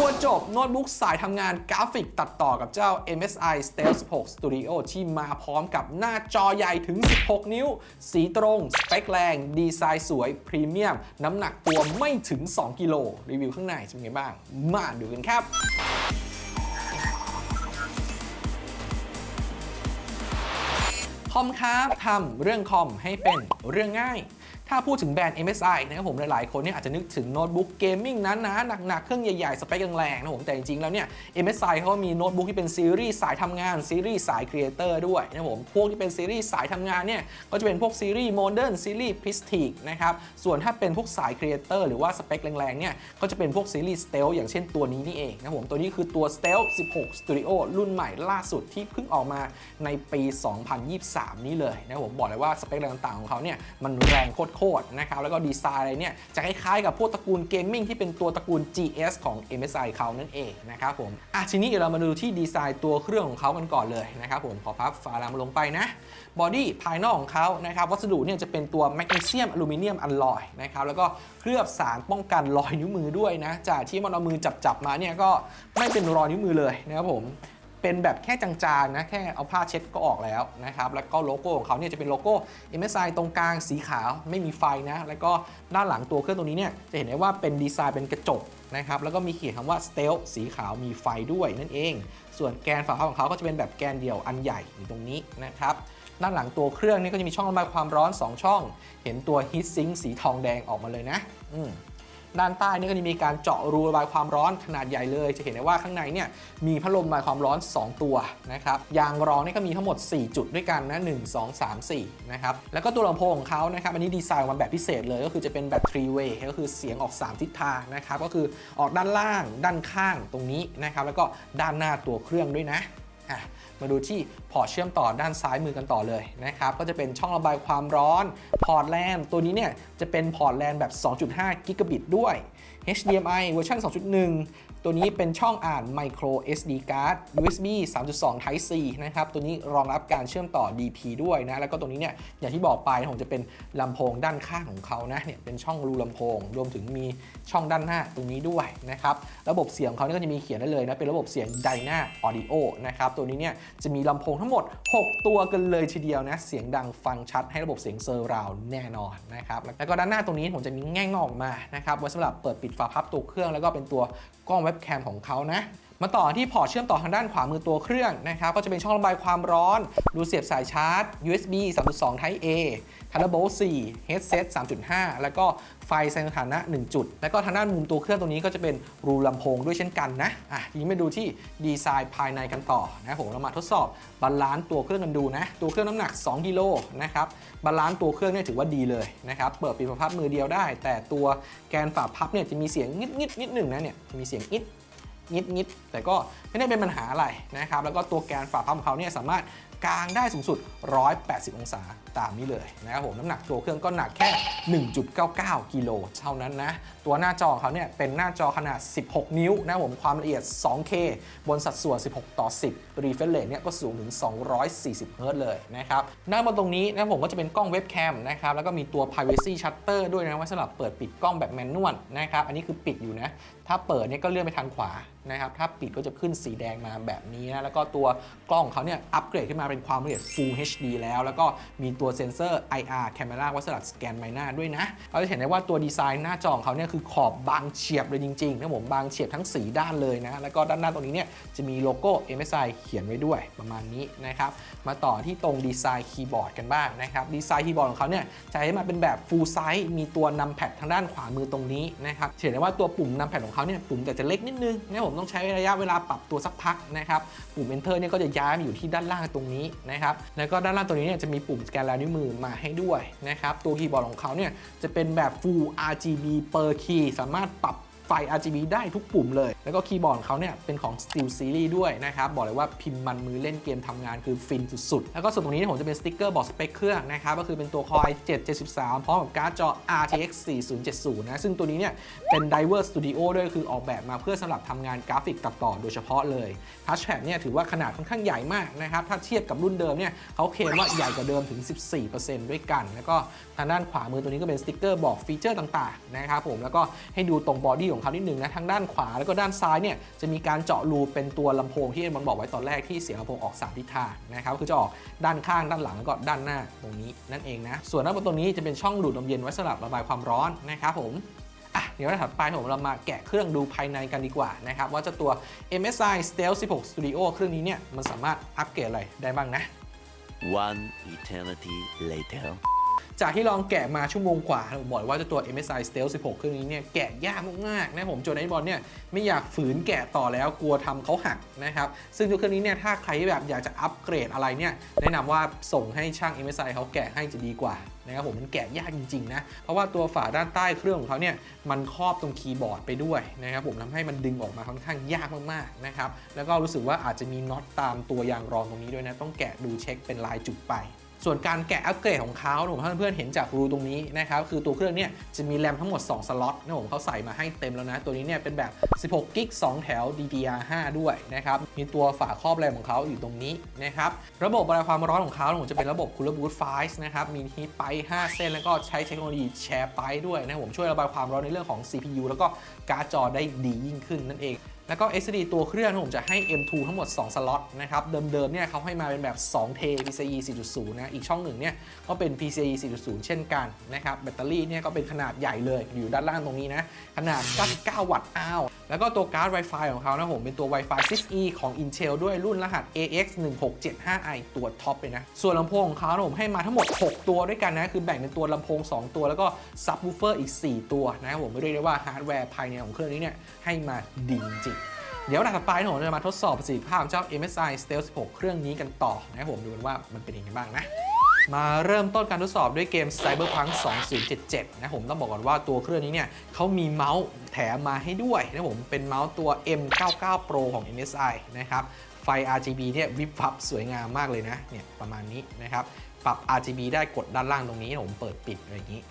ตัวจบโน้ตบุ๊กสายทำงานกราฟิกตัดต่อกับเจ้า MSI Stealth 16 Studio ที่มาพร้อมกับหน้าจอใหญ่ถึง 16 นิ้ว สีตรง สเปคแรง ดีไซน์สวย พรีเมียม น้ำหนักตัวไม่ถึง 2 กิโล รีวิวข้างในจะเป็นไงบ้าง มาดูกันครับคอมครับทำเรื่องคอมให้เป็นเรื่องง่าย ถ้าพูดถึงแบรนด์ MSI นะครับผมหลายๆ คนเนี่ยอาจจะนึกถึงโน้ตบุ๊กเกมมิ่งนั้นนะหนักๆ เครื่องใหญ่ๆ สเปคแรงๆนะผมแต่จริงๆ แล้วเนี่ย MSI เขาก็มีโน้ตบุ๊กที่เป็นซีรีส์สายทำงาน ซีรีส์สายครีเอเตอร์ด้วยนะผมพวกที่เป็นซีรีส์สายทำงานเนี่ยก็จะเป็นพวกซีรีส์โมเดิร์นซีรีส์พิสติกนะครับส่วนถ้าเป็นพวกสายครีเอเตอร์หรือว่าสเปคแรงๆเนี่ยก็จะเป็นพวกซีรีส์สเตลอย่างเช่นตัวนี้นี่เองนะผมตัวนี้คือตัว s t e l 16 Studio รุ่นใหม่ล่าสุดที่เพิ่งออกมาในปี 2023 นี้เลยนะผมบอกเลยว่าสเปคต่างๆของเขาเนี่ยมันแรงโคตรๆนะครับแล้วก็ดีไซน์อะไรเนี่ยจะคล้ายๆกับพวกตระกูลเกมมิ่งที่เป็นตัวตระกูล GS ของ MSI เขานั่นเองนะครับผมอะทีนี้เรามาดูที่ดีไซน์ตัวเครื่องของเขากันก่อนเลยนะครับผมขอพับฝาลามลงไปนะบอดี้ภายนอกของเขานะครับวัสดุเนี่ยจะเป็นตัวแมกนีเซียมอลูมิเนียมอลลอยนะครับแล้วก็เคลือบสารป้องกันรอยนิ้วมือด้วยนะจากที่มันเอามือจับๆมาเนี่ยก็ไม่เป็นรอยนิ้วมือเลยนะครับผม เป็นแบบแค่จางๆนะแค่เอาผ้าเช็ดก็ออกแล้วนะครับแล้วก็โลโก้ของเขาเนี่ยจะเป็นโลโก้ MSI ตรงกลางสีขาวไม่มีไฟนะแล้วก็ด้านหลังตัวเครื่องตัวนี้เนี่ยจะเห็นได้ว่าเป็นดีไซน์เป็นกระจกนะครับแล้วก็มีเขียนคำว่า Stealth สีขาวมีไฟด้วยนั่นเอง ส่วนแกนฝาพับของเขาก็จะเป็นแบบแกนเดี่ยวอันใหญ่อยู่ตรงนี้นะครับด้านหลังตัวเครื่องนี่ก็จะมีช่องระบายความร้อน 2 ช่อง เห็นตัว Heat Sink สีทองแดงออกมาเลยนะ อืม ด้านใต้นี่ก็จะมีการเจาะรูระบายความร้อนขนาดใหญ่เลย จะเห็นได้ว่าข้างในเนี่ยมีพัดลมระบายความร้อน 2 ตัวนะครับยางรองนี่ก็มีทั้งหมด 4 จุดด้วยกันนะ1 2 3 4นะครับแล้วก็ตัวลำโพงของเขานะครับอันนี้ดีไซน์มาแบบพิเศษเลยก็คือจะเป็นแบบ three way ก็คือเสียงออก 3 ทิศทางนะครับก็คือออกด้านล่างด้านข้างตรงนี้นะครับแล้วก็ด้านหน้าตัวเครื่องด้วยนะ มาดูที่พอร์ตเชื่อมต่อด้านซ้ายมือกันต่อเลยนะครับ ก็จะเป็นช่องระบายความร้อนพอร์ตแลนตัวนี้เนี่ยจะเป็นพอร์ตแลนแบบ 2.5 กิกะบิตด้วย HDMI เวอร์ชัน2.1 ตัวนี้เป็นช่องอ่าน Micro SD card USB 3.2 Type C นะครับ ตัวนี้รองรับการเชื่อมต่อ DP ด้วยนะ แล้วก็ตรงนี้เนี่ย อย่างที่บอกไปนะผมจะเป็นลำโพงด้านข้างของเขานะ เนี่ย เป็นช่องรูลำโพง รวมถึงมีช่องด้านหน้าตรงนี้ด้วยนะครับ ระบบเสียงเขาเนี่ยก็จะมีเขียนได้เลยนะ เป็นระบบเสียง Dyna Audio นะครับ ตัวนี้เนี่ยจะมีลำโพงทั้งหมด 6 ตัวกันเลยทีเดียวนะ เสียงดังฟังชัดให้ระบบเสียงเซอร์ราวแน่นอนนะครับ แล้วก็ด้านหน้าตรงนี้ผมจะมีแง่งออกมานะครับ ไว้สำหรับเปิดปิดฝาพับตัวเครื่อง แล้วก็เป็นตัวกล้องเว็บแคมของเขานะ มาต่อที่พอร์ตเชื่อมต่อทางด้านขวามือตัวเครื่องนะครับก็จะเป็นช่องระบายความร้อน รูเสียบสายชาร์จ USB 3.2 Type A Thunderbolt 4 Headset 3.5 แล้วก็ไฟแสดงสถานะ 1 จุด แล้วก็ทางด้านมุมตัวเครื่องตรงนี้ก็จะเป็นรูลำโพงด้วยเช่นกันนะ อะทีนี้มาดูที่ดีไซน์ภายในกันต่อนะผมเรามาทดสอบบาลานซ์ตัวเครื่องกันดูนะ ตัวเครื่องน้ำหนัก 2กิโลนะครับ บาลานซ์ตัวเครื่องเนี่ยถือว่าดีเลยนะครับ เปิดปิดฝาพับมือเดียวได้ แต่ตัวแกนฝาพับเนี่ยจะมีเสียงงิดงิดนิดหนึ่งนะเนี่ยจะมีเสียงอิด งิดงิดแต่ก็ไม่ได้เป็นปัญหาอะไรนะครับ แล้วก็ตัวแกนฝาพับของเขาเนี่ยสามารถกางได้สูงสุด 180 องศาตามนี้เลยนะครับผมน้ำหนักตัวเครื่องก็หนักแค่ 1.99 กิโลเท่านั้นนะ ตัวหน้าจอเขาเนี่ยเป็นหน้าจอขนาด 16 นิ้วนะครับผมความละเอียด 2K บนสัดส่วน 16 ต่อ 10 refresh rate เนี่ยก็สูงถึง 240เฮิร์ตเลยนะครับด้านบนตรงนี้นะครับผมก็จะเป็นกล้องเว็บแคมนะครับแล้วก็มีตัว privacy shutter ด้วยนะไว้สำหรับเปิดปิดกล้องแบบแมนนวลนะครับอันนี้คือปิดอยู่นะถ้าเปิดเนี่ยก็เลื่อนไปทางขวา นะครับ ถ้าปิดก็จะขึ้นสีแดงมาแบบนี้นะ แล้วก็ตัวกล้องของเขาเนี่ยอัปเกรดขึ้นมาเป็นความละเอียด Full HD แล้ว แล้วก็มีตัวเซ็นเซอร์ IR Camera ว้สำหรับสแกนใบหน้าด้วยนะ เราจะเห็นได้ว่าตัวดีไซน์หน้าจอของเขาเนี่ยคือขอบบางเฉียบเลยจริงๆนะผมบางเฉียบทั้งสีด้านเลยนะ แล้วก็ด้านหน้าตรงนี้เนี่ยจะมีโลโก้ MSI เขียนไว้ด้วยประมาณนี้นะครับ มาต่อที่ตรงดีไซน์คีย์บอร์ดกันบ้างนะครับ ดีไซน์คีย์บอร์ดของเขาเนี่ยจะให้มาเป็นแบบ full size มีตัวนำแพดทางด้านขวามือตรงนี้นะครับเห็นได้ว่าตัวปุ่มนำแพดของเขาเนี่ยปุ่มแต่จะเล็กนิดนึงนะผมต้องใช้ระยะเวลาปรับตัวสักพักนะครับ ปุ่ม enter เนี่ยก็จะย้ายมาอยู่ที่ด้านล่างตรงนี้นะครับ แล้วก็ด้านล่างตรงนี้เนี่ยจะมีปุ่มสแกนลายนิ้วมือมาให้ด้วยนะครับ ตัวคีย์บอร์ดของเขาเนี่ยจะเป็นแบบ full RGB per key สามารถปรับ ไฟ RGB ได้ทุกปุ่มเลย แล้วก็คีย์บอร์ดเขาเนี่ยเป็นของ Steel Series ด้วยนะครับ บอกเลยว่าพิมพ์มันมือเล่นเกมทำงานคือฟินสุดๆ แล้วก็ส่วนตรงนี้เนี่ยผมจะเป็นสติ๊กเกอร์บอกสเปคเครื่องนะครับ ก็คือเป็นตัว Core i7 73 พร้อมกับการ์ดจอ RTX 4070 นะ ซึ่งตัวนี้เนี่ยเป็น Diver Studio ด้วยคือออกแบบมาเพื่อสำหรับทำงานกราฟิกตัดต่อโดยเฉพาะเลย Touchpad เนี่ยถือว่าขนาดค่อนข้างใหญ่มากนะครับถ้าเทียบกับรุ่นเดิมเนี่ยเขาเคลมว่าใหญ่กว่าเดิมถึง 14%ด้วยกัน แล้วก็ทางด้านขวามือตัวนี้ก็เป็นสติ๊กเกอร์บอกฟีเจอร์ต่างๆนะครับผมแล้วก็ให้ดูตรงบอดี้ของของเขานิดนึงนะทั้งด้านขวาแล้วก็ด้านซ้ายเนี่ยจะมีการเจาะรูเป็นตัวลำโพงที่มันบอกไว้ตอนแรกที่เสียงลำโพงออกสามทิศทางนะครับคือจะออกด้านข้างด้านหลังแล้วก็ด้านหน้าตรงนี้นั่นเองนะส่วนด้านบนตรงนี้จะเป็นช่องดูดลมเย็นไว้สำหรับระบายความร้อนนะครับผมอะเดี๋ยวถัดไปผมเรามาแกะเครื่องดูภายในกันดีกว่านะครับว่าจะตัว MSI Stealth 16 Studio เครื่องนี้เนี่ยมันสามารถอัปเกรดอะไรได้บ้างนะ One eternity later. จากที่ลองแกะมาชั่วโมงกว่าผมบอกเลยว่าจะตัว MSI Stealth 16 เครื่องนี้เนี่ยแกะยากมากๆนะผมโจนไอบอลเนี่ยไม่อยากฝืนแกะต่อแล้วกลัวทำเขาหักนะครับซึ่งตัวเครื่องนี้เนี่ยถ้าใครแบบอยากจะอัปเกรดอะไรเนี่ยแนะนำว่าส่งให้ช่าง MSI เขาแกะให้จะดีกว่านะครับผมมันแกะยากจริงๆนะเพราะว่าตัวฝาด้านใต้เครื่องของเขาเนี่ยมันครอบตรงคีย์บอร์ดไปด้วยนะครับผมทำให้มันดึงออกมาค่อนข้างยากมากๆนะครับแล้วก็รู้สึกว่าอาจจะมีน็อตตามตัวยางรองตรงนี้ด้วยนะต้องแกะดูเช็คเป็นลายจุดไป ส่วนการแกะอัปเกรดของเขาผมให้เพื่อนๆเห็นจากรูตรงนี้นะครับคือตัวเครื่องเนี่ยจะมีแรมทั้งหมด 2 สล็อตนะผมเขาใส่มาให้เต็มแล้วนะ ตัวนี้เนี่ยเป็นแบบ 16กิก2แถว DDR5 ด้วยนะครับมีตัวฝาครอบแรมของเขาอยู่ตรงนี้นะครับระบบระบายความร้อนของเขาผมจะเป็นระบบ Cooler Boost 5นะครับมีฮีทไป 5 เส้น แล้วก็ใช้เทคโนโลยีแชร์ไปด้วยนะผมช่วยระบายความร้อนในเรื่องของ CPU แล้วก็การ์ดจอได้ดียิ่งขึ้นนั่นเอง แล้วก็ SSD ตัวเครื่องผมจะให้ M2 ทั้งหมด 2 สล็อตนะครับ เดิมๆเนี่ยเขาให้มาเป็นแบบ 2 เท PCIe 4.0 นะ อีกช่องหนึ่งเนี่ยก็เป็น PCIe 4.0 เช่นกันนะครับ แบตเตอรี่เนี่ยก็เป็นขนาดใหญ่เลยอยู่ด้านล่างตรงนี้นะ ขนาด 99 วัตต์อ้าวแล้วก็ตัวการ์ด Wi-Fi ของเขานะผมเป็นตัว Wi-Fi 6E ของ Intel ด้วยรุ่นรหัส AX1675i ตัวท็อปเลยนะ ส่วนลำโพงของเขานะผมให้มาทั้งหมด 6 ตัวด้วยกันนะ คือแบ่งเป็นตัวลำโพง 2 ตัว แล้วก็ซับวูเฟอร์อีก 4 ตัวนะครับผมไม่เรียกได้ว่าฮาร์ดแวร์ภายในของเครื่องนี้เนี่ยให้มาดีจริง เดี๋ยวถัดไปผมจะมาทดสอบประสิทธิภาพของเจ้า MSI Stealth 16 เครื่องนี้กันต่อนะครับผมดูกันว่ามันเป็นยังไงบ้างนะมาเริ่มต้นการทดสอบด้วยเกม Cyberpunk 2077 นะผมต้องบอกก่อนว่าตัวเครื่องนี้เนี่ยเขามีเมาส์แถมมาให้ด้วยนะผมเป็นเมาส์ตัว M99 Pro ของ MSI นะครับไฟ RGB เนี่ยวิบวับสวยงามมากเลยนะเนี่ยประมาณนี้นะครับปรับ RGB ได้กดด้านล่างตรงนี้ผมเปิดปิดอะไรอย่างนี้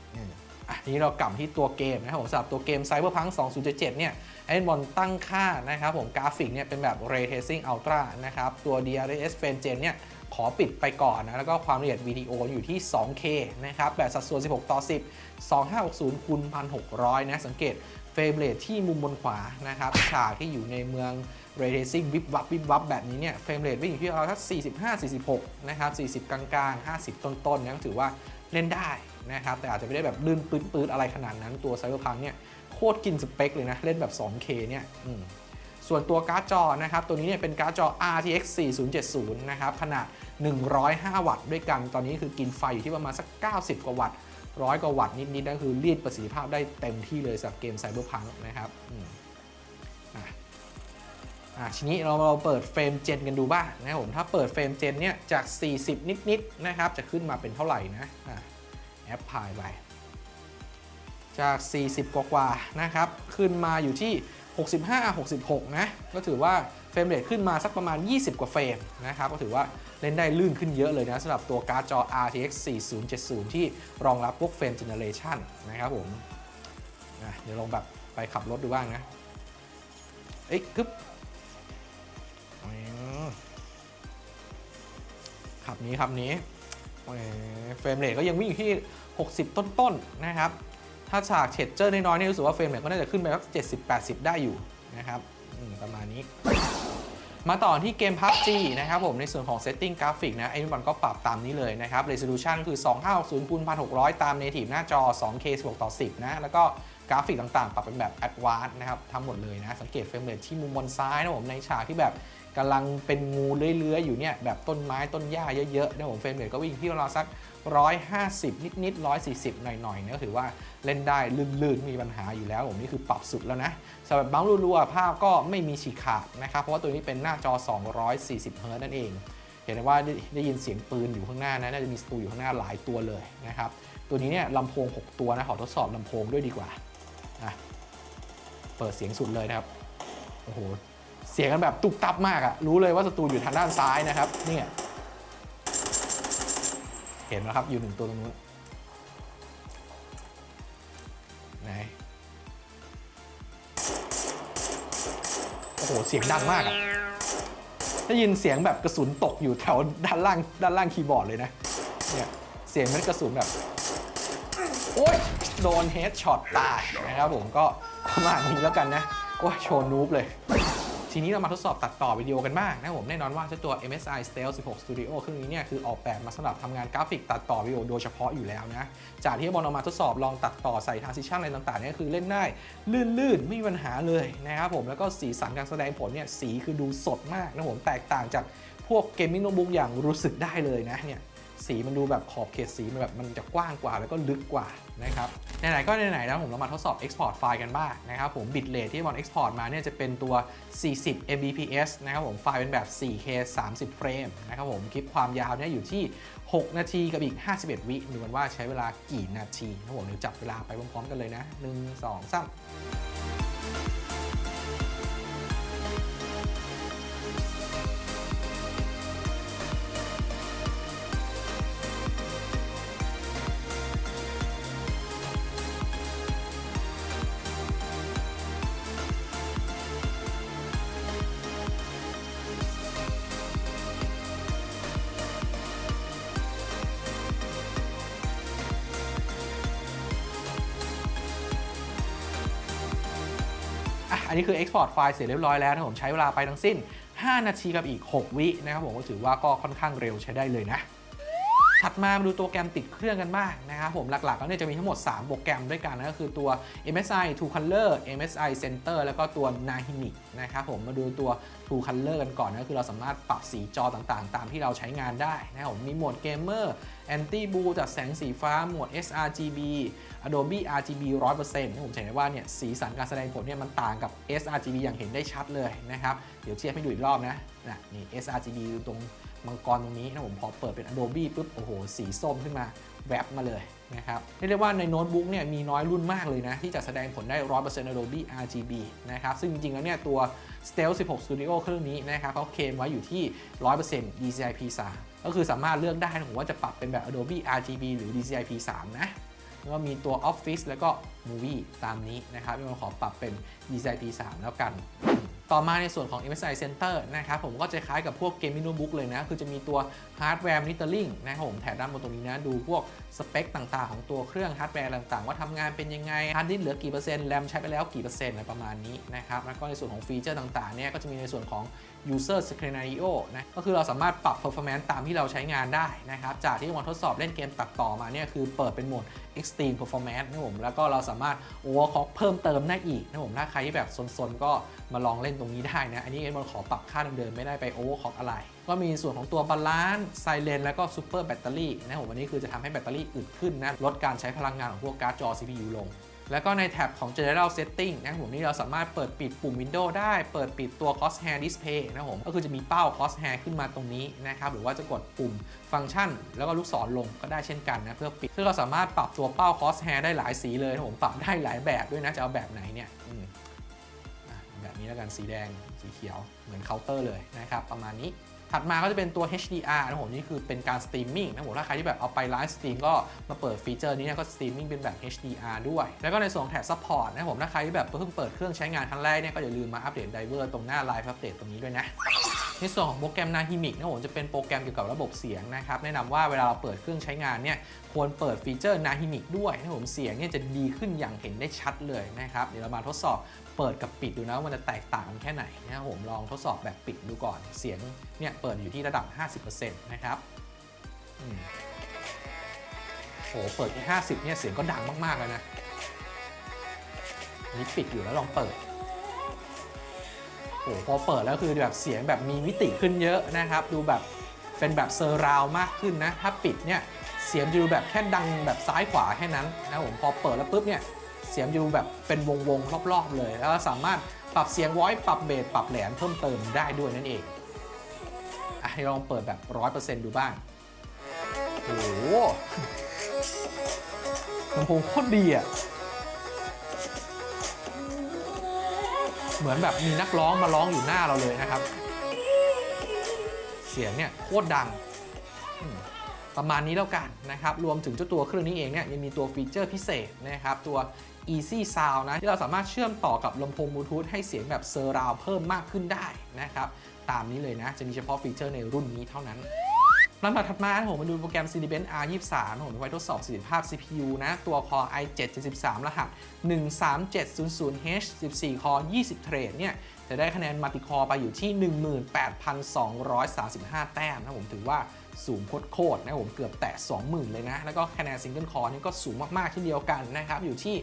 ทีนี้เรากลับที่ตัวเกมนะครับผมสำหรับตัวเกม Cyberpunk 2077 เนี่ยไอ้บอลตั้งค่านะครับผมกราฟิกเนี่ยเป็นแบบ Ray Tracing Ultra นะครับ ตัว DLSS Frame Gen เนี่ยขอปิดไปก่อนนะ แล้วก็ความละเอียดวิดีโออยู่ที่ 2K นะครับ แบบสัดส่วน 16 ต่อ 10 2560คูณ1600 นะ สังเกตเฟรมเรทที่มุมบนขวานะครับ ฉากที่อยู่ในเมือง Ray Tracing วิบวับวิบวับแบบนี้เนี่ย เฟรมเรทวิ่อยู่ที่เราสัก45 46 นะครับ 40 กลางๆ 50 ต้นๆนะถือว่าเล่นได้ นะครับแต่อาจจะไม่ได้แบบลื่นปื๊ดๆอะไรขนาดนั้นตัว Cyberpunk เนี่ยโคตรกินสเปคเลยนะ เล่นแบบ 2K เนี่ยส่วนตัวการ์ดจอนะครับ ตัวนี้เนี่ยเป็นการ์ดจอ RTX 4070 นะครับ ขนาด 105 วัตต์ด้วยกัน ตอนนี้คือกินไฟอยู่ที่ประมาณสัก 90 กว่าวัตต์ร้อยกว่าวัตต์นิดๆนั่นคือรีดประสิทธิภาพได้เต็มที่เลยสำหรับเกม Cyberpunk นะครับอะอะทีนี้เราเราเปิดเฟรมเจนกันดูบ้างนะครับผม ถ้าเปิดเฟรมเจนเนี่ยจาก 40 นิดๆนะครับ จะขึ้นมาเป็นเท่าไหร่นะะ แอปพลายไป จาก 40 กว่าๆนะครับ ขึ้นมาอยู่ที่ 65 66 นะ ก็ถือว่าเฟรมเรทขึ้นมาสักประมาณ 20 กว่าเฟรมนะครับ ก็ถือว่าเล่นได้ลื่นขึ้นเยอะเลยนะสำหรับตัวการ์ดจอ RTX 4070 ที่รองรับพวกเฟรมเจเนเรชันนะครับผมเดี๋ยวลองแบบไปขับรถดูบ้างนะเอ้ยกึ๊บขับนี้ขับนี้ เฟรมเรทก็ยังวิ่งอยู่ที่ 60 ต้นๆนะครับ ถ้าฉากเชดเจอร์น้อยๆนี่รู้สึกว่าเฟรมเรทก็น่าจะขึ้นไปสัก70-80 ได้อยู่นะครับประมาณนี้ มาต่อที่เกม PUBG นะครับผมในส่วนของ Setting กราฟิกนะไอ้นี่มันก็ปรับตามนี้เลยนะครับ Resolution คือ 2560 คูณ1600 ตาม Native หน้าจอ 2K 16ต่อ 10 นะ แล้วก็กราฟิกต่างๆ ปรับเป็นแบบ Advanced นะครับทั้งหมดเลยนะ สังเกตเฟรมเรทที่มุมบนซ้ายนะผมในฉากที่แบบ กำลังเป็นงูเลื้อยๆอยู่เนี่ยแบบต้นไม้ต้นหญ้าเยอะๆนะผมเฟรมเรทก็วิ่งที่ราวสัก 150 นิดๆ 140 หน่อยๆเนี่ยถือว่าเล่นได้ลื่นๆ มีปัญหาอยู่แล้วผมนี่คือปรับสุดแล้วนะสำหรับบังรัวๆ ภาพก็ไม่มีฉีกขาดนะครับ เพราะว่าตัวนี้เป็นหน้าจอ 240 เฮิร์ตซ์นั่นเอง เห็นว่าได้ได้ยินเสียงปืนอยู่ข้างหน้านะน่าจะมีสตูอยู่ข้างหน้าหลายตัวเลยนะครับตัวนี้เนี่ยลำโพง 6 ตัวนะขอทดสอบลำโพงด้วยดีกว่าอะเปิดเสียงสุดเลยนะครับโอ้โห เสียงกันแบบตุบตับมากอะรู้เลยว่าสตูอยู่ทางด้านซ้ายนะครับเนี่ยเห็นไหมครับอยู่หนึ่งตัวตรงนู้นไหนโอ้โหเสียงดังมากอะได้ยินเสียงแบบกระสุนตกอยู่แถวด้านล่างด้านล่างคีย์บอร์ดเลยนะเนี่ยเสียงมันกระสุนแบบโอ๊ยโดนเฮดช็อตตายนะครับผมก็ประมาณนี้แล้วกันนะโอ้ยโชว์นูบเลย ทีนี้เรามาทดสอบตัดต่อวิดีโอกันบ้างนะผมแน่นอนว่าเจ้าตัว MSI Stealth 16 Studio เครื่องนี้เนี่ยคือออกแบบมาสำหรับทำงานกราฟิกตัดต่อวิดีโอโดยเฉพาะอยู่แล้วนะ จากที่บอลเอามาทดสอบลองตัดต่อใส่ transition อะไรต่างๆเนี่ยคือเล่นได้ลื่นๆ ไม่มีปัญหาเลยนะครับผมแล้วก็สีสันการแสดงผลเนี่ยสีคือดูสดมากนะผมแตกต่างจากพวกเกมมิ่งโน้ตบุ๊กอย่างรู้สึกได้เลยนะเนี่ย สีมันดูแบบขอบเขตสีมันแบบมันจะกว้างกว่าแล้วก็ลึกกว่านะครับไหนๆก็ไหนๆแล้วผมเรามาทดสอบ Export ไฟล์กันบ้างนะครับผมบิตเรทที่บอล Export มาเนี่ยจะเป็นตัว 40 Mbps นะครับผมไฟล์เป็นแบบ 4K 30 เฟรมนะครับผมคลิปความยาวเนี่ยอยู่ที่ 6 นาทีกับอีก 51 วิดูกันว่าใช้เวลากี่นาทีนะครับผมเดี๋ยวจับเวลาไปพร้อมๆกันเลยนะ 1 2 3 นี้คือ Export ไฟล์เสร็จเรียบร้อยแล้วนะผมใช้เวลาไปทั้งสิ้น 5 นาทีกับอีก 6 วินะครับผมก็ถือว่าก็ค่อนข้างเร็วใช้ได้เลยนะ ถัดมามาดูโปรแกรมติดเครื่องกันบ้างนะครับผมหลักๆแล้วเนี่ยจะมีทั้งหมด 3 โปรแกรมด้วยกันนะก็คือตัว MSI True Color MSI Center แล้วก็ตัว Nahimic นะครับผมมาดูตัว True Color กันก่อนนะก็คือเราสามารถปรับสีจอต่างๆ ตามที่เราใช้งานได้นะครับผมมีโหมดเกมเมอร์ Anti Blue จัดแสงสีฟ้าโหมด sRGB Adobe RGB 100%นะผมจะเห็นได้ว่าเนี่ยสีสันการแสดงผลเนี่ยมันต่างกับ sRGB อย่างเห็นได้ชัดเลยนะครับเดี๋ยวเทียบให้ดูอีกรอบนะนะนี่ sRGB อยู่ตรง มังกรตรงนี้นะผมพอเปิดเป็น Adobe ปุ๊บโอ้โห สีส้มขึ้นมาแวบมาเลยนะครับเรียกว่าในโน้ตบุ๊กเนี่ยมีน้อยรุ่นมากเลยนะ ที่จะแสดงผลได้ 100% Adobe RGB นะครับ ซึ่งจริงๆ แล้วเนี่ยตัว Stealth 16 Studio เครื่องนี้นะครับเขาเคลมไว้อยู่ที่ 100% DCI P3 ก็คือสามารถเลือกได้นะผมว่าจะปรับเป็นแบบ Adobe RGB หรือ DCI P3 นะแล้วก็มีตัว Office แล้วก็ Movie ตามนี้นะครับที่เราขอปรับเป็น DCI P3 แล้วกัน ต่อมาในส่วนของ MSI Center นะครับผมก็จะคล้ายกับพวกเกมมิ่งโน้ตบุ๊กเลยนะ คือจะมีตัวฮาร์ดแวร์มิเตอร์ลิงนะครับผมแถบด้านบนตรงนี้นะ ดูพวกสเปคต่างๆ ของตัวเครื่องฮาร์ดแวร์ต่างๆ ว่าทำงานเป็นยังไงฮาร์ดดิสก์เหลือกี่เปอร์เซ็นต์แรมใช้ไปแล้วกี่เปอร์เซ็นต์อะไรประมาณนี้นะครับแล้วก็ในส่วนของฟีเจอร์ต่างๆเนี่ยก็จะมีในส่วนของ user scenario นะก็คือเราสามารถปรับ performance ตามที่เราใช้งานได้นะครับจากที่วันทดสอบเล่นเกมตัดต่อมาเนี่ยคือเปิดเป็นโหมด extreme performance นะผมแล้วก็เราสามารถ overclock เพิ่มเติมได้อีกนะผมถ้าใครที่แบบซนๆ ก็มาลองเล่นตรงนี้ได้นะ อันนี้เอ็มขอปรับค่าเดิมๆไม่ได้ไป overclock อะไร ก็มีส่วนของตัวบาลานซ์ไซเลนแล้วก็ซูเปอร์แบตเตอรี่นะผมวันนี้คือจะทำให้แบตเตอรี่อึดขึ้นนะลดการใช้พลังงานของพวกการ์ดจอ CPU ลง แล้วก็ในแท็บของ General Setting นะครับผมนี่เราสามารถเปิดปิดปุ่ม Windows ได้ เปิดปิดตัว Crosshair Display นะครับผมก็คือจะมีเป้า Crosshair ขึ้นมาตรงนี้นะครับ หรือว่าจะกดปุ่มฟังก์ชัน แล้วก็ลูกศรลงก็ได้เช่นกันนะเพื่อปิด ซึ่งเราสามารถปรับตัวเป้า Crosshair ได้หลายสีเลยนะผมปรับได้หลายแบบด้วยนะจะเอาแบบไหนเนี่ยอืมอะแบบนี้แล้วกันสีแดงสีเขียวเหมือนเคาน์เตอร์เลยนะครับประมาณนี้ ถัดมาก็จะเป็นตัว HDR นะผมนี่คือเป็นการสตรีมมิ่งนะผมถ้าใครที่แบบเอาไปไลฟ์สตรีมก็มาเปิดฟีเจอร์นี้เนี่ยก็สตรีมมิ่งเป็นแบบ HDR ด้วย แล้วก็ในส่วนของแถบซัพพอร์ตนะผมถ้าใครที่แบบเพิ่งเปิดเครื่องใช้งานครั้งแรกเนี่ยก็อย่าลืมมาอัปเดตไดเวอร์ตรงหน้าไลฟ์อัปเดตตรงนี้ด้วยนะในส่วนของโปรแกรม Nahimic นะผมจะเป็นโปรแกรมเกี่ยวกับระบบเสียงนะครับแนะนำว่าเวลาเราเปิดเครื่องใช้งานเนี่ยควรเปิดฟีเจอร์ Nahimic ด้วยนะผมเสียงเนี่ยจะดีขึ้นอย่างเห็นได้ชัดเลยนะครับเดี๋ยวเรามาทดสอบ เปิดกับปิดดูนะว่ามันจะแตกต่างกันแค่ไหนนะครับผมลองทดสอบแบบปิดดูก่อน เสียงเนี่ยเปิดอยู่ที่ระดับ 50%นะครับโอ้โหเปิดที่50เนี่ยเสียงก็ดังมากๆเลยนะนนี้ปิดอยู่แล้วลองเปิดโอ้โหพอเปิดแล้วคือแบบเสียงแบบมีมิติขึ้นเยอะนะครับ ดูแบบเป็นแบบเซอร์ราวมากขึ้นนะ ถ้าปิดเนี่ยเสียงจะดูแบบแค่ดังแบบซ้ายขวาแค่นั้นนะผมพอเปิดแล้วปุ๊บเนี่ย สียงจะดูแบบเป็นวงวงๆรอบๆเลย แล้วสามารถปรับเสียงไว้ปรับเบสปรับแหลมเพิ่มเติมได้ด้วยนั่นเองอะให้ลองเปิดแบบ 100%ดูบ้างโอ้โหลำโพงโคตรดีอะเหมือนแบบมีนักร้องมาร้องอยู่หน้าเราเลยนะครับ เสียงเนี่ยโคตรดัง ประมาณนี้แล้วกันนะครับ รวมถึงเจ้าตัวเครื่องนี้เองเนี่ยยังมีตัวฟีเจอร์พิเศษนะครับ ตัว Easy Sound นะ ที่เราสามารถเชื่อมต่อกับลำโพงบลูทูธให้เสียงแบบเซอร์ราวเพิ่มมากขึ้นได้นะครับ ตามนี้เลยนะ จะมีเฉพาะฟีเจอร์ในรุ่นนี้เท่านั้นลำดับถัดมานะผมมาดูโปรแกรม Cinebench R23 นะผมไว้ทดสอบประสิทธิภาพ CPU นะ ตัว Core i7 73รหัส 13700H 14 Core 20 เทรดเนี่ย จะได้คะแนนมัลติคอร์ไปอยู่ที่ 18,235 แต้มนะผมถือว่า สูงโคตรๆนะผมเกือบแตะ20,000 เลยนะ แล้วก็คะแนนซิงเกิลคอร์นี่ก็สูงมากๆเช่นเดียวกันนะครับอยู่ที่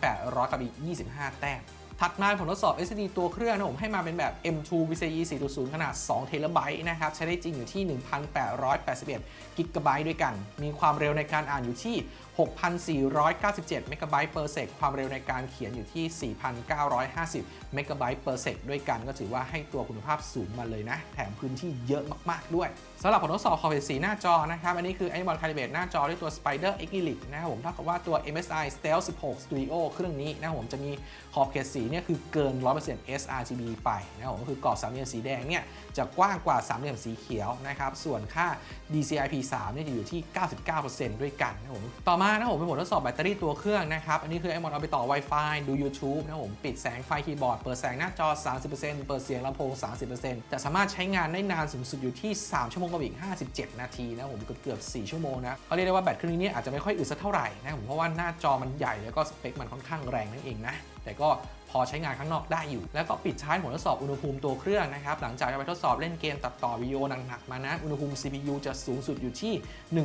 1,800 กับอีก 25 แต้มถัดมาผลทดสอบ SSD ตัวเครื่องนะผมให้มาเป็นแบบ M2 PCIe 4.0 ขนาด2 t b นะครับ ใช้ได้จริงอยู่ที่ 1,881กิกะไบต์ด้วยกัน มีความเร็วในการอ่านอยู่ที่ 6,497เมกะไบต์ per sec ความเร็วในการเขียนอยู่ที่ 4,950เมกะไบต์ per sec ด้วยกัน ก็ถือว่าให้ตัวคุณภาพสูงมาเลยนะ แถมพื้นที่เยอะมาก ๆ ด้วย สำหรับผลทดสอบขอบเขตสีหน้าจอนะครับ อันนี้คือ Animal Calibrate หน้าจอด้วยตัว Spider X Elite นะครับผมเท่ากับว่าตัว MSI Stealth 16 Studio เครื่องนี้นะครับผมจะมีขอบเขตสีเนี่ยคือเกิน 100% sRGB ไปนะครับผมก็คือกรอบสามเหลี่ยมสีแดงเนี่ยจะกว้างกว่าสามเหลี่ยมสีเขียวนะครับ ส่วนค่า DCI-P3 เนี่ยจะอยู่ที่ 99%ด้วยกันนะครับผมต่อมานะครับผมเป็นผลทดสอบแบตเตอรี่ตัวเครื่องนะครับ อันนี้คือไอ้มอนเอาไปต่อ Wi-Fi ดู YouTube นะครับผมปิดแสงไฟคีย์บอร์ดเปิดแสงหน้าจอ 30%เปิดเสียงลำโพง 30%จะสามารถใช้งานได้นานสูงสุดอยู่ที่ 3 ชั่วโมงกับอีก 57 นาทีนะผมเกือบเกือบ4ชั่วโมงนะเขาเรียกได้ว่าแบตเครื่องนี้เนี่ยอาจจะไม่ค่อยอึดสักเท่าไหร่นะผมเพราะว่าหน้าจอมันใหญ่แล้วก็สเปคมันค่อนข้างแรงนั่นเองนะแต่ก็พอใช้งานข้างนอกได้อยู่ แล้วก็ปิดท้ายผลทดสอบอุณหภูมิตัวเครื่องนะครับ หลังจากไปทดสอบเล่นเกมตัดต่อวิดีโอหนักๆมานะ อุณหภูมิ CPU จะสูงสุดอยู่ที่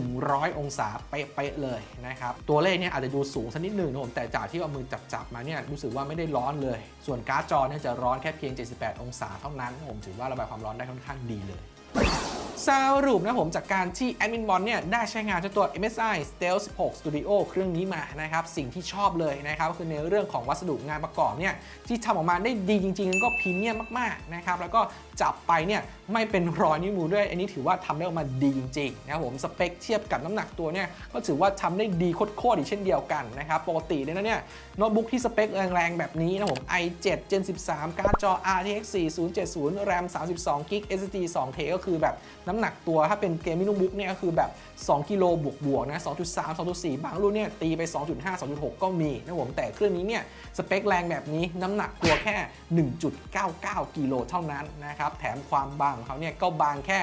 100 องศาเป๊ะๆเลยนะครับ ตัวเลขเนี่ยอาจจะดูสูงสักนิดหนึ่งนะผมแต่จากที่เอามือจับๆมาเนี่ยรู้สึกว่าไม่ได้ร้อนเลย ส่วนการ์ดจอเนี่ยจะร้อนแค่เพียง 78 องศาเท่านั้นผมถือว่าระบายความร้อนได้ค่อนข้างดีเลย สรุปนะผมจากการที่ Admin b o n เนี่ยได้ใช้งานเจ้าตัว MSI Stealth 16 Studio เครื่องนี้มานะครับ สิ่งที่ชอบเลยนะครับก็คือในเรื่องของวัสดุงานประกอบเนี่ยที่ทำออกมาได้ดีจริง ๆ ก็พรีเมียมมากๆนะครับแล้วก็จับไปเนี่ย ไม่เป็นรอยนิ้วมือด้วย อันนี้ถือว่าทำได้ออกมาดีจริงๆนะครับผมสเปคเทียบกับน้ำหนักตัวเนี่ยก็ถือว่าทำได้ดีโคตรๆอีกเช่นเดียวกันนะครับปกติเนี่ยเนี่ยโน้ตบุ๊กที่สเปคแรงๆ แบบนี้นะผม i7 Gen 13 การ์ดจอ RTX 4070 RAM 32 g b SSD 2T ก็คือแบบน้ำหนักตัวถ้าเป็นเกมมิ่งบุ๊กเนี่ยก็คือแบบ 2 กิโลบวกบวกๆนะ2.3 2.4 บางรุ่นเนี่ยตีไป 2.5 2.6 ก็มีนะผมแต่เครื่องนี้เนี่ยสเปคแรงแบบนี้น้ำหนักตัวแค่ 1.99 กิโลเท่านั้นนะครับแถมความบางของเขาเนี่ยก็บางแค่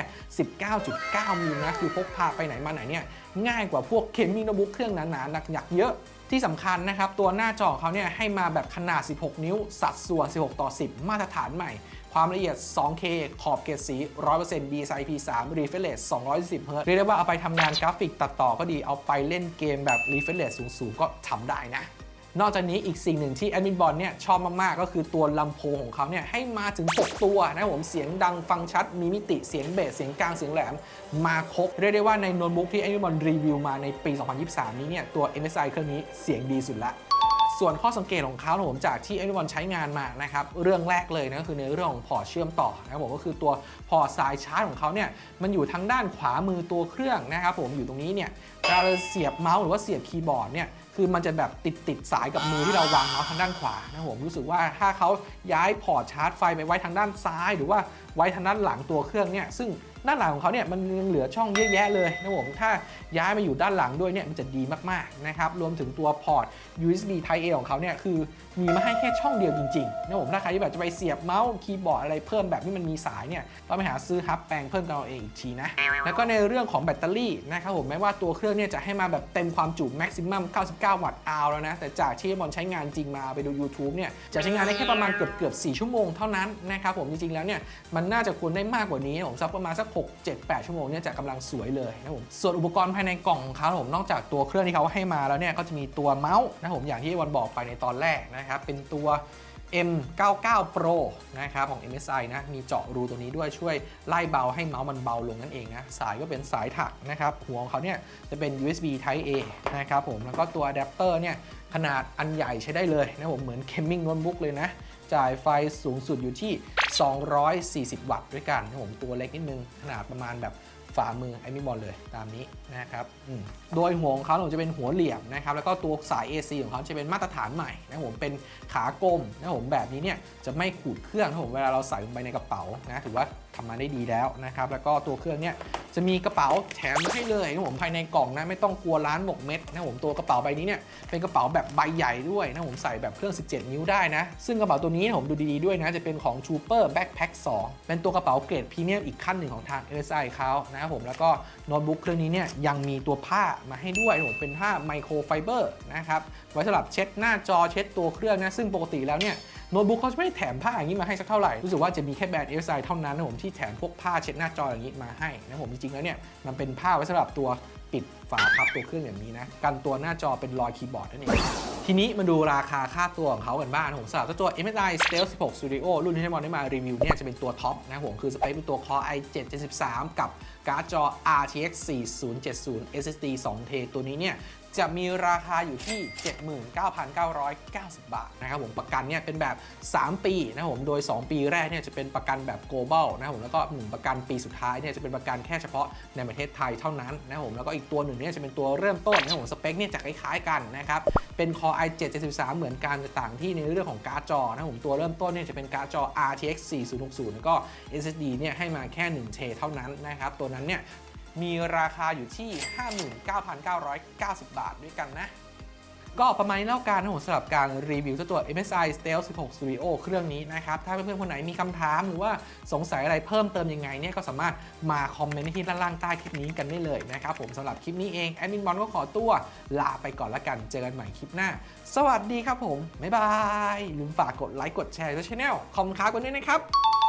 19.9มิลนะคือพกพาไปไหนมาไหนเนี่ยง่ายกว่าพวกเกมมิ่งบุ๊กเครื่องหนาๆหนักๆเยอะที่สำคัญนะครับ ตัวหน้าจอของเขาเนี่ยให้มาแบบขนาด 16 นิ้ว สัดส่วน 16 ต่อ 10 มาตรฐานใหม่ ความละเอียด 2K ขอบเกรดสี 100% DSI P3 refresh rate 210 Hz เรียกได้ว่าเอาไปทำงานกราฟิกตัดต่อก็ดีเอาไปเล่นเกมแบบ refresh rate สูง ๆ ก็ทำได้นะ นอกจากนี้อีกสิ่งหนึ่งที่ Admin Bond เนี่ยชอบมากๆ ก็คือตัวลำโพงของเขาเนี่ยให้มาถึง 6 ตัวนะครับผมเสียงดังฟังชัด มีมิติเสียงเบสเสียงกลางเสียงแหลม มาครบเรียกได้ว่าในโน้ตบุ๊กที่ Admin Bond รีวิวมาในปี 2023 นี้เนี่ยตัว MSI เครื่องนี้เสียงดีสุดละส่วนข้อสังเกตของเขาผมจากที่เอ r y วันใช้งานมานะครับเรื่องแรกเลยนะก็คือในเรื่องของพอร์ตเชื่อมต่อนะครับผมก็คือตัวพอร์ตสายชาร์จของเขาเนี่ยมันอยู่ทางด้านขวามือตัวเครื่องนะครับผมอยู่ตรงนี้เนี่ยเวลาเราเสียบเมาส์หรือว่าเสียบคีย์บอร์ดเนี่ย คือมันจะแบบติดติดสายกับมือที่เราวางเมาส์ทางด้านขวานะผมรู้สึกว่าถ้าเขาย้ายพอร์ตชาร์จไฟไปไว้ทางด้านซ้าย หรือว่าไว้ทางด้านหลังตัวเครื่องเนี่ยซึ่ง ด้านหลังของเขาเนี่ยมันยังเหลือช่องเยอะแยะเลยนะผมถ้าย้ายมาอยู่ด้านหลังด้วยเนี่ยมันจะดีมากๆนะครับรวมถึงตัวพอร์ต USB Type A ของเขาเนี่ยคือมีมาให้แค่ช่องเดียวจริงๆนะผมถ้าใครที่แบบจะไปเสียบเมาส์คีย์บอร์ดอะไรเพิ่มแบบที่มันมีสายเนี่ยต้องไปหาซื้อฮับแปลงเพิ่มกันเอาเองอีกทีนะแล้วก็ในเรื่องของแบตเตอรี่นะครับผมแม้ว่าตัวเครื่องเนี่ยจะให้มาแบบเต็มความจุ maximum 99 วัตต์อาวแล้วนะแต่จากที่บอลใช้งานจริงมาไปดู YouTube เนี่ยจะใช้งานได้แค่ประมาณเกือบเกือบ4ชั่วโมงเท่านั้นนะครับผมจริงๆแล้วเนี่ยมันน่าจะควรได้มากกว่านี้ผมสักประมาณสัก6 7 8 ชั่วโมงเนี่ยจะกำลังสวยเลยนะผมส่วนอุปกรณ์ภายในกล่องของเขาผมนอกจากตัวเครื่องที่เขาให้มาแล้วเนี่ยก็จะมีตัวเมาส์นะผมอย่างที่วันบอกไปในตอนแรกนะครับเป็นตัว M99 Pro นะครับของ MSI นะมีเจาะรูตัวนี้ด้วยช่วยไล่เบาให้เมาส์มันเบาลงนั่นเองนะสายก็เป็นสายถักนะครับหัวของเขาเนี่ยจะเป็น USB Type A นะครับผมแล้วก็ตัวอะแดปเตอร์เนี่ยขนาดอันใหญ่ใช้ได้เลยนะผมเหมือน Gaming Notebook เลยนะ จ่ายไฟสูงสุดอยู่ที่ 240 วัตต์ด้วยกันนะผมตัวเล็กนิดนึง ขนาดประมาณแบบฝ่ามือไอ้มิบอลเลยตามนี้นะครับโดยหัวของเขาผมจะเป็นหัวเหลี่ยมนะครับ แล้วก็ตัวสาย AC ของเขาจะเป็นมาตรฐานใหม่นะผมเป็นขากลมนะผมแบบนี้เนี่ยจะไม่ขูดเครื่องนะผมเวลาเราใส่ลงไปในกระเป๋านะถือว่า ทำมาได้ดีแล้วนะครับ แล้วก็ตัวเครื่องเนี่ยจะมีกระเป๋าแถมให้เลยนะผมภายในกล่องนะไม่ต้องกลัวร้านหมกเม็ดนะผมตัวกระเป๋าใบนี้เนี่ยเป็นกระเป๋าแบบใบใหญ่ด้วยนะผมใส่แบบเครื่อง 17 นิ้วได้นะ ซึ่งกระเป๋าตัวนี้นะผมดูดีๆด้วยนะ จะเป็นของ Trooper Backpack 2 เป็นตัวกระเป๋าเกรดพรีเมียมอีกขั้นหนึ่งของทาง SI เขานะครับผมแล้วก็โน้ตบุ๊กเครื่องนี้เนี่ยยังมีตัวผ้ามาให้ด้วยนะผมเป็นผ้าไมโครไฟเบอร์นะครับไว้สำหรับเช็ดหน้าจอเช็ดตัวเครื่องนะซึ่งปกติแล้วเนี่ย โน้ตบุ๊กเขาจะไม่ได้แถมผ้าอย่างนี้มาให้สักเท่าไหร่ รู้สึกว่าจะมีแค่แบรนด์ MSI เท่านั้นนะผมที่แถมพวกผ้าเช็ดหน้าจออย่างนี้มาให้นะผมจริงๆแล้วเนี่ยมันเป็นผ้าไว้สำหรับตัวปิดฝาพับตัวเครื่องอย่างนี้นะกันตัวหน้าจอเป็นรอยคีย์บอร์ดนั่นเองทีนี้มาดูราคาค่าตัวของเขากันบ้างนะผมสำหรับตัว MSI Stealth 16 Studio รุ่นที่ได้มอนได้มารีวิวเนี่ยจะเป็นตัวท็อปนะครับผมคือสเปคเป็นตัว Core i7 73 กับการ์ดจอ RTX 4070 SSD 2 t ตัวนี้เนี่ย จะมีราคาอยู่ที่ 79,990 บาทนะครับผมประกันเนี่ยเป็นแบบ 3 ปีนะครับผมโดย 2 ปีแรกเนี่ยจะเป็นประกันแบบ global นะครับผมแล้วก็1ประกันปีสุดท้ายเนี่ยจะเป็นประกันแค่เฉพาะในประเทศไทยเท่านั้นนะครับผมแล้วก็อีกตัวหนึ่งเนี่ยจะเป็นตัวเริ่มต้นนะครับผมสเปคเนี่ยจะคล้ายๆกันนะครับเป็น Core i7 73เหมือนกันแต่ต่างที่ในเรื่องของการ์ดจอนะครับผมตัวเริ่มต้นเนี่ยจะเป็นการ์ดจอ RTX 4060 แล้วก็ SSD เนี่ยให้มาแค่1เทเท่านั้นนะครับตัวนั้นเนี่ย มีราคาอยู่ที่ 59,990 บาทด้วยกันนะ ก็ประมาณนี้แล้วกันนะผมสำหรับการรีวิวตัว MSI Stealth 16 Studio เครื่องนี้นะครับ ถ้าเพื่อนๆ คนไหนมีคำถามหรือว่าสงสัยอะไรเพิ่มเติมยังไงเนี่ยก็สามารถมาคอมเมนต์ที่ด้านล่างใต้คลิปนี้กันได้เลยนะครับผมสำหรับคลิปนี้เองแอดมินบอลก็ขอตัวลาไปก่อนละกันเจอกันใหม่คลิปหน้า สวัสดีครับผมบ๊ายบายลืมฝากกดไลค์กดแชร์ด้วยช anel ขอบคุณครับกันด้วยนะครับ